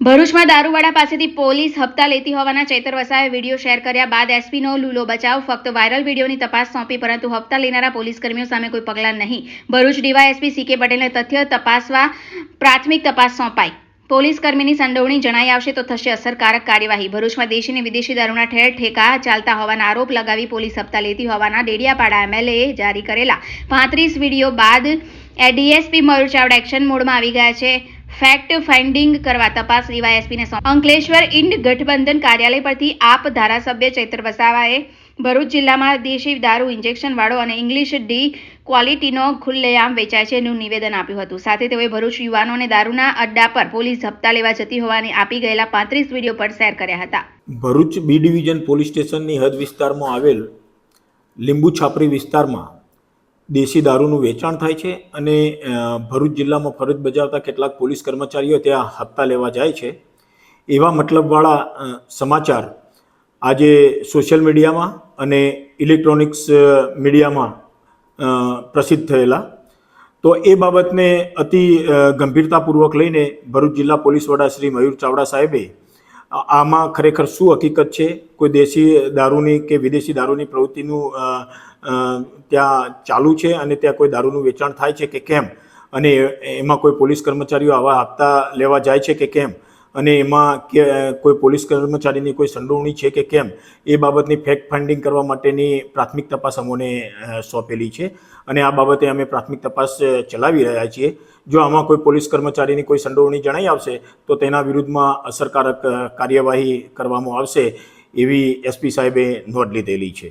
ભરૂચમાં દારૂવાડા પાસેથી પોલીસ હપ્તા લેતી હોવાના ચૈતર વસાવે વીડિયો શેર કર્યા બાદ એસપીનો લૂલો બચાવ ફક્ત વાયરલ વિડીયોની તપાસ સોંપી, પરંતુ હપ્તા લેનારા પોલીસ કર્મીઓ સામે કોઈ પગલાં નહીં. ભરૂચ ડીવાયએસપી સીકે પટેલને તથ્ય તપાસવા પ્રાથમિક તપાસ સોંપાઈ. પોલીસ કર્મીની સંડોવણી જણાઈ આવશે તો થશે અસરકારક કાર્યવાહી. ભરૂચમાં દેશી અને વિદેશી દારૂના ઠેર ઠેકા ચાલતા હોવાના આરોપ લગાવી પોલીસ હપ્તા લેતી હોવાના ડેડિયાપાડા એમએલએ જારી કરેલા. પાંત્રીસ વીડિયો બાદ એડીએસપી મયુર ચાવડા એક્શન મોડમાં આવી ગયા છે. ફેક્ટ ફાઇન્ડિંગ કરવા તપાસ ડીવાયએસપીને સોંપ. અંકલેશ્વર ઇન્ડ ગઠબંધન કાર્યાલય પરથી આપ ધારાસભ્ય ચૈત્ર વસાવાએ ભરૂચ જિલ્લામાં દેશી દારૂ ઇન્જેક્શન અને ઇંગ્લિશ ડી ક્વોલિટીનો ખુલ્લેઆમ વેચાય છે એનું નિવેદન આપ્યું હતું. સાથે તેઓએ ભરૂચ યુવાનોને દારૂના અડ્ડા પર પોલીસ હપ્તા લેવા જતી હોવાની આપી ગયેલા પાંત્રીસ વીડિયો પણ શેર કર્યા હતા. ભરૂચ બી ડિવિઝન પોલીસ સ્ટેશનની હદ વિસ્તારમાં આવેલ લીંબુ છાપરી વિસ્તારમાં દેશી દારૂનું વેચાણ થાય છે અને ભરૂચ જિલ્લામાં ફરજ બજાવતા કેટલાક પોલીસ કર્મચારીઓ ત્યાં હપ્તા લેવા જાય છે. એવા મતલબવાળા સમાચાર આજે સોશિયલ મીડિયામાં અને ઇલેક્ટ્રોનિક્સ મીડિયામાં પ્રસિદ્ધ થયેલા. તો એ બાબતને અતિ ગંભીરતાપૂર્વક લઈને ભરૂચ જિલ્લા પોલીસ વડા શ્રી મયુર ચાવડા સાહેબે આમાં ખરેખર શું હકીકત છે? કોઈ દેશી દારૂની કે વિદેશી દારૂની પ્રવૃત્તિનું ત્યાં ચાલુ છે અને ત્યાં કોઈ દારૂનું વેચાણ થાય છે કે કેમ? અને એમાં કોઈ પોલીસ કર્મચારીઓ આવા હપ્તા લેવા જાય છે કે કેમ? અને એમાં કે કોઈ પોલીસ કર્મચારીની કોઈ સંડોવણી છે કે કેમ, એ બાબતની ફેક્ટ ફાઇન્ડિંગ કરવા માટેની પ્રાથમિક તપાસ અમોને સોંપેલી છે. અને આ બાબતે અમે પ્રાથમિક તપાસ ચલાવી રહ્યા છીએ. જો આમાં કોઈ પોલીસ કર્મચારીની કોઈ સંડોવણી જણાઈ આવશે, તો તેના વિરુદ્ધમાં અસરકારક કાર્યવાહી કરવામાં આવશે, એવી એસપી સાહેબે નોંધ લીધેલી છે.